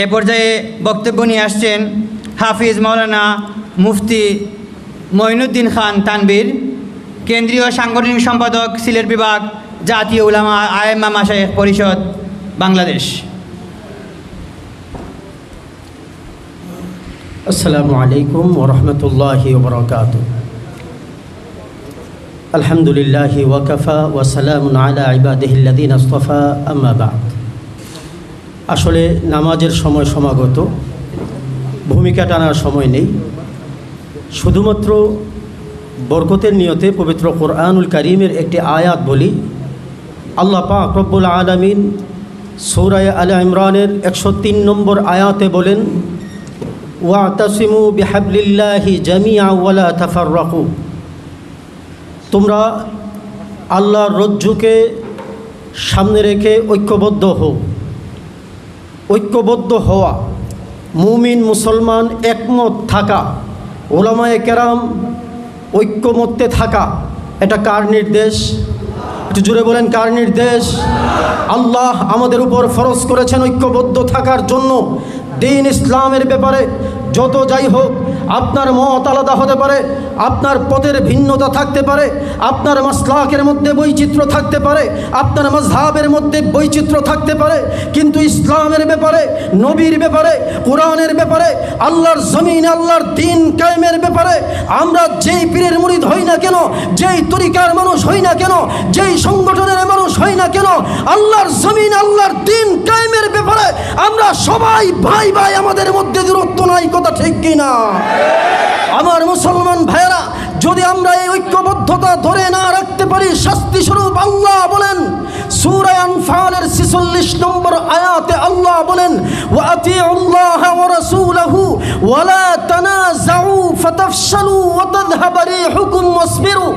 এ পর্যায়ে বক্তব্য নিয়ে আসছেন হাফিজ মৌলানা মুফতি মঈনুদ্দিন খান তানবীর কেন্দ্রীয় সাংগঠনিক সম্পাদক, সিলেট বিভাগ, জাতীয় উলামা আয়েমা মাসায়েখ পরিষদ, বাংলাদেশ। আসসালামু আলাইকুম ওরহমতুল্লাহি ওবরাকাত আলহামদুলিল্লাহি ওয়াকাফা ওয়াসালামুন আলা ইবাদিহিল্লাদিন আস্তফা, আম্মা আসলে নামাজের সময় সমাগত, ভূমিকা টানার সময় নেই। শুধুমাত্র বরকতের নিয়তে পবিত্র কোরআনুল করিমের একটি আয়াত বলি, আল্লাহ পাক রব্বুল আলমিন সৌরায় আলা ইমরানের একশো তিন নম্বর আয়াতে বলেন ওয়া ওয়াতাসিমু বিহাবলিল্লাহি জামিয়া ওয়ালা তাফাররাকু। তোমরা আল্লাহর রজ্জুকে সামনে রেখে ঐক্যবদ্ধ হও। ঐক্যবদ্ধ হওয়া, মুমিন মুসলমান একমত থাকা ওলামায় কেরাম ঐক্যমত্যে থাকা, এটা কার নির্দেশ? একটু জুড়ে বলেন, কার নির্দেশ? আল্লাহ আমাদের উপর ফরজ করেছেন ঐক্যবদ্ধ থাকার জন্য। দিন ইসলামের ব্যাপারে যত যাই হোক আপনার মত আলাদা হতে পারে, আপনার পথের ভিন্নতা থাকতে পারে, আপনার মাসলাকের মধ্যে বৈচিত্র্য থাকতে পারে, আপনার মজহাবের মধ্যে বৈচিত্র্য থাকতে পারে, কিন্তু ইসলামের ব্যাপারে, নবীর ব্যাপারে, কোরআনের ব্যাপারে, আল্লাহর জমিন আল্লাহর দিন কায়েমের ব্যাপারে, আমরা যেই পীরের মুরিদ হই না কেন, যেই তরিকার মানুষ হই না কেন, যেই সংগঠনের মানুষ হই না কেন? আল্লাহর জমিন, আল্লাহর দিন কায়েমের ব্যাপারে আমরা সবাই ভাই ভাই আমাদের মধ্যে দূরত্ব নাই, কথা ঠিক কিনা আমার মুসলমান ভাইয়েরা, যদি আমরা এই ঐক্যবদ্ধতা ধরে না রাখতে পারি, শাস্তি স্বরূপ আল্লাহ বলেন, সূরা আনফালের 46 নম্বর আয়াতে আল্লাহ বলেন, ওয়া আতিউল্লাহ ওয়া রাসূলাহু ওয়া লা তানাজাউ ফাতাফশালু ওয়া তাযহাবা রিহুকুম ওয়াসবিরু।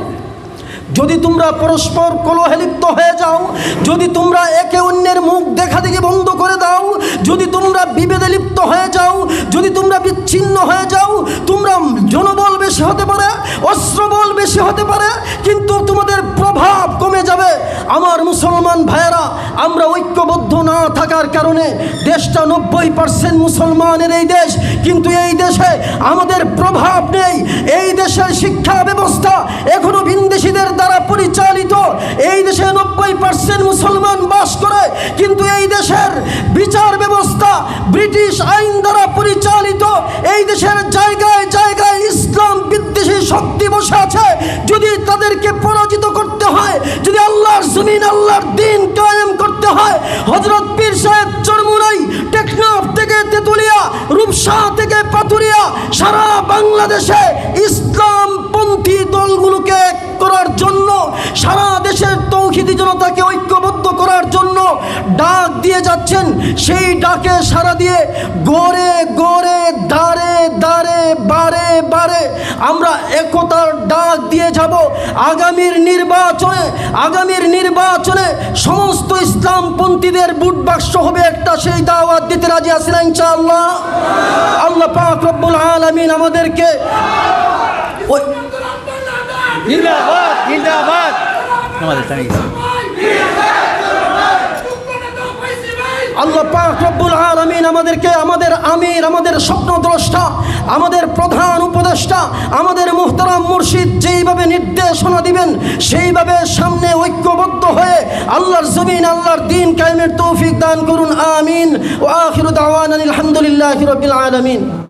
যদি তোমরা পরস্পর কলহেলিপ্ত হয়ে যাও, যদি তোমরা একে অন্যের মুখ দেখা দেখি বন্ধ করে দাও, যদি তোমরা বিভেদে লিপ্ত হয়ে যাও, যদি তোমরা বিচ্ছিন্ন হয়ে যাও, তোমরা জনবল বেশি হতে পারে, অস্ত্রবল বেশি হতে পারে, কিন্তু তোমাদের প্রভাব কমে যাবে আমার মুসলমান ভাইয়েরা, আমরা ঐক্যবদ্ধ না থাকার কারণে দেশটা নব্বই পার্সেন্ট মুসলমানের এই দেশ, কিন্তু এই দেশে আমাদের প্রভাব নেই। এই দেশের শিক্ষা ব্যবস্থা এখনও ভিনদেশিদের দ্বারা পরিচালিত। এই দেশে নব্বই পার্সেন্ট মুসলমান বাস করে, কিন্তু এই দেশের বিচার ব্যবস্থা ব্রিটিশ আইন দ্বারা পরিচালিত। এই দেশের জায়গায় জায়গায় ইসলাম বিদ্বেষী শক্তি বসে আছে। যদি জমিন আল্লাহর দিন কায়েম করতে হয়। হজরত পীর সাহেব চরমুরাই টেকনাফ থেকে তেতুলিয়া, রূপসা থেকে পাথুরিয়া, সারা বাংলাদেশে ইসলাম পন্থী দলগুলোকে করার জন্য, সারা দেশের তৌহিদি জনতাকে ঐক্যবদ্ধ করার জন্য ডাক দিয়ে যাচ্ছেন। সেই ডাকে সারা দিয়ে গড়ে গড়ে দাঁড়ে বারে বারে আমরা একতার ডাক দিয়ে যাব। আগামীর নির্বাচনে আগামীর নির্বাচনে সমস্ত ইসলামপন্থীদের বুট বাক্স হবে একটা সেই দাওয়াত দিতে রাজি আসেন ইনশাআল্লাহ? আল্লাহ পাক রব্বুল আলামিন আমাদেরকে ওই জিন্দাবাদ জিন্দাবাদ। আমাদের জানিয়ে গেছে। আল্লাহ পাক রব্বুল আলামিন আমাদেরকে আমাদের আমির, আমাদের স্বপ্নদ্রষ্টা, আমাদের প্রধান উপদেষ্টা, আমাদের মুহতারাম মুর্শিদ যেইভাবে নির্দেশনা দিবেন, সেইভাবে সামনে ঐক্যবদ্ধ হয়ে আল্লাহর জমিন, আল্লাহর দিন কায়েমের তৌফিক দান করুন। আমিন। ও আখিরু দাওয়ানা আলহামদুলিল্লাহি রাব্বিল আলামিন।